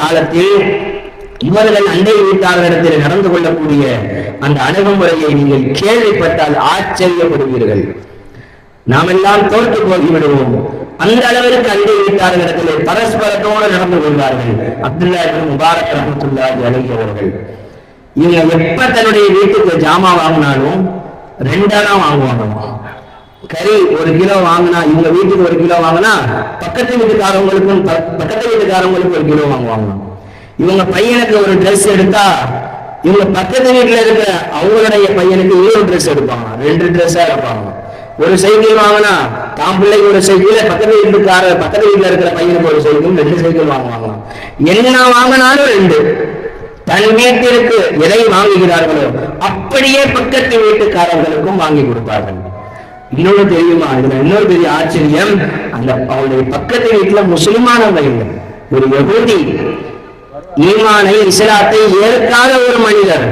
காலத்தில் இவர்கள் அண்டை வீட்டாளரிடத்தில் நடந்து கொள்ளக்கூடிய அந்த அணுகுமுறையை நீங்கள் கேள்விப்பட்டால் ஆச்சரியப்படுவீர்கள். நாம் எல்லாம் தோற்று போகிவிடுவோம் அந்த அளவிற்கு அண்டை வீட்டாளரிடத்திலே பரஸ்பரத்தோடு நடந்து கொள்வார்கள். அப்துல்லா முபாரக் ரஹமத்துல்லாஹி அழகியவர்கள் இவங்க எப்ப தன்னுடைய வீட்டுக்கு ஜாமா வாங்கினாலும் ரெண்டானா வாங்குவாங்க கறி ஒரு கிலோ வாங்கினா இவங்க வீட்டுக்கு ஒரு கிலோ வாங்கினா பக்கத்து வீட்டுக்காரவங்களுக்கும் பக்கத்து வீட்டுக்காரவங்களுக்கும் ஒரு கிலோ வாங்குவாங்க இவங்க பையனுக்கு ஒரு ட்ரெஸ் எடுத்தா இவங்க பக்கத்து வீட்டுல இருக்கிற அவங்களுடைய பையனுக்கு இன்னொரு ட்ரெஸ் எடுப்பாங்க. ரெண்டு ட்ரெஸ்ஸா எடுப்பாங்க. ஒரு சைக்கிள் வாங்கினா தான் பிள்ளைக்கு ஒரு சைக்கிள் பக்கத்து வீட்டுக்கார பக்கத்து வீட்டுல இருக்கிற பையனுக்கு ஒரு சைக்கிள் ரெண்டு சைக்கிள் வாங்குவாங்க என்ன வாங்கினாலும் ரெண்டு. தன் வீட்டிற்கு எதை வாங்குகிறார்களோ அப்படியே பக்கத்து வீட்டுக்காரர்களுக்கும் வாங்கி கொடுப்பார்கள். இன்னொன்னு தெரியுமா இதுல இன்னொரு பெரிய ஆச்சரியம் அந்த அவருடைய பக்கத்து வீட்டுல முஸ்லிமானவங்க இல்லை. ஒரு யகூதி ஈமானை இஸ்லாத்தை ஏற்காத ஒரு மனிதர்.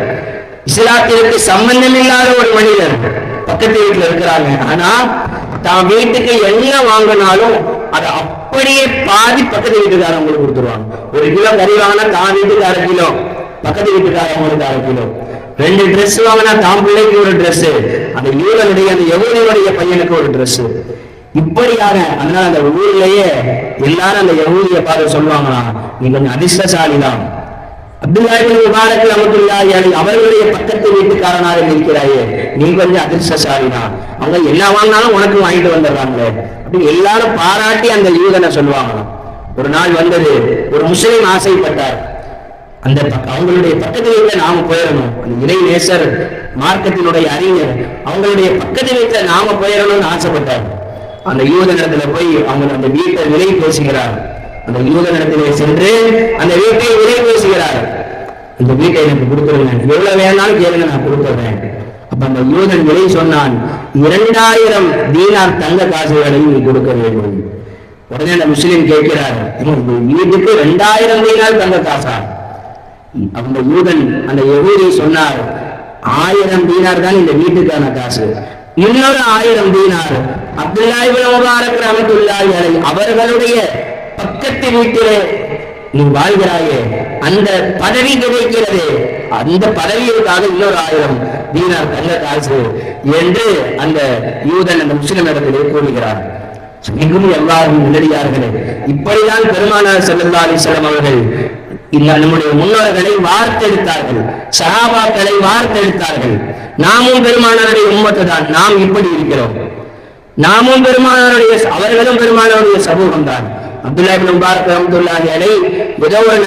இஸ்லாத்திற்கு சம்பந்தம் இல்லாத ஒரு மனிதர் பக்கத்து வீட்டுல இருக்கிறாங்க. ஆனா தான் வீட்டுக்கு என்ன வாங்கினாலும் அதை அப்படியே பாதி பக்கத்து வீட்டுக்காரங்களுக்கு கொடுத்துருவாங்க. ஒரு கிலோ கறி வாங்கினா தான் வீட்டுக்கு அரை கிலோ பக்கத்து வீட்டுக்காரவங்களுக்கு அரை கிலோ. ரெண்டு Dress வாங்கினா தான் பிள்ளைக்கு ஒரு Dress. அந்த யூரனுடைய அந்த யகுதியுடைய பையனுக்கு ஒரு ட்ரெஸ் இப்படியாக அதனால அந்த ஊர்லயே எல்லாரும் அந்த யகுதியை பார்த்து சொல்லுவாங்களா நீ கொஞ்சம் அதிர்ஷ்டசாலி தான் அப்துல்லாஹிபின் முபாரக் ரஹ்மத்துல்லாஹி அலைஹி அவர்களுடைய பக்கத்து வீட்டுக்காரனாக இருக்கிறாயே நீ கொஞ்சம் அதிர்ஷ்டசாலி தான் அவங்க என்ன வாங்கினாலும் உனக்கு வாங்கிட்டு வந்துடுறாங்களே. அப்படின்னு எல்லாரும் பாராட்டி அந்த யூதனை சொல்லுவாங்களாம். ஒரு நாள் வந்தது ஒரு முஸ்லீம் ஆசைப்பட்டார். அந்த அவங்களுடைய பக்கத்து வீட்டுல நாம போயிடணும். அந்த இறை நேசர் மார்க்கத்தினுடைய அறிஞர். அவங்களுடைய பக்கத்து வீட்டுல நாம போயிடணும்னு ஆசைப்பட்டார். அந்த யூதனிடத்துல போய் அவங்க அந்த வீட்டை விலை பேசுகிறார். அந்த யூதனிடத்திலே சென்று அந்த வீட்டை விலை பேசுகிறார். அந்த வீட்டை எனக்கு கொடுத்துருங்க. எவ்வளவு வேணாலும் கேளுங்க நான் கொடுத்துறேன். அப்ப அந்த யூதன் விலை சொன்னான் இரண்டாயிரம் தீனார் தங்க காசுகளை நீ கொடுக்க வேண்டும். உடனே அந்த முஸ்லீம் கேட்கிறார் வீட்டுக்கு ரெண்டாயிரம் தீனார் தங்க காசா? அந்த யூதன் அந்த யகூதி சொன்னார் ஆயிரம் தீனார் தான் இந்த வீட்டுக்கான காசு. இன்னொரு ஆயிரம் தீனார் அப்துல்லாஹி முபாரக் ரஹ்மத்துல்லாஹி அவர்களுடைய பக்கத்து வீட்டிலே நீ வாழ்கிறாயே அந்த பதவி கிடைக்கிறது. அந்த பதவியிற்காக இன்னொரு ஆயிரம் தீனார் தங்க காசு என்று அந்த யூதன் அந்த முஸ்லிம் இடத்திலே கூறுகிறார். மிகவும் எல்லாரும் நிலடியார்களே இப்படிதான் பெருமானார் செல்லல்லா அலைஹி அவர்கள் இந்த நம்முடைய முன்னோர்களை வார்த்தெடுத்தார்கள். சகாபாக்களை வார்த்தெடுத்தார்கள். நாமும் பெருமானாருடைய உம்மத்து தான். நாம் இப்படி இருக்கிறோம். நாமும் பெருமானாருடைய அவர்களும் பெருமானாருடைய சமூகம் தான். அப்துல்லா முபாரக் ரஹமத்துல்லாஹி அலை ஏதோ ஒரு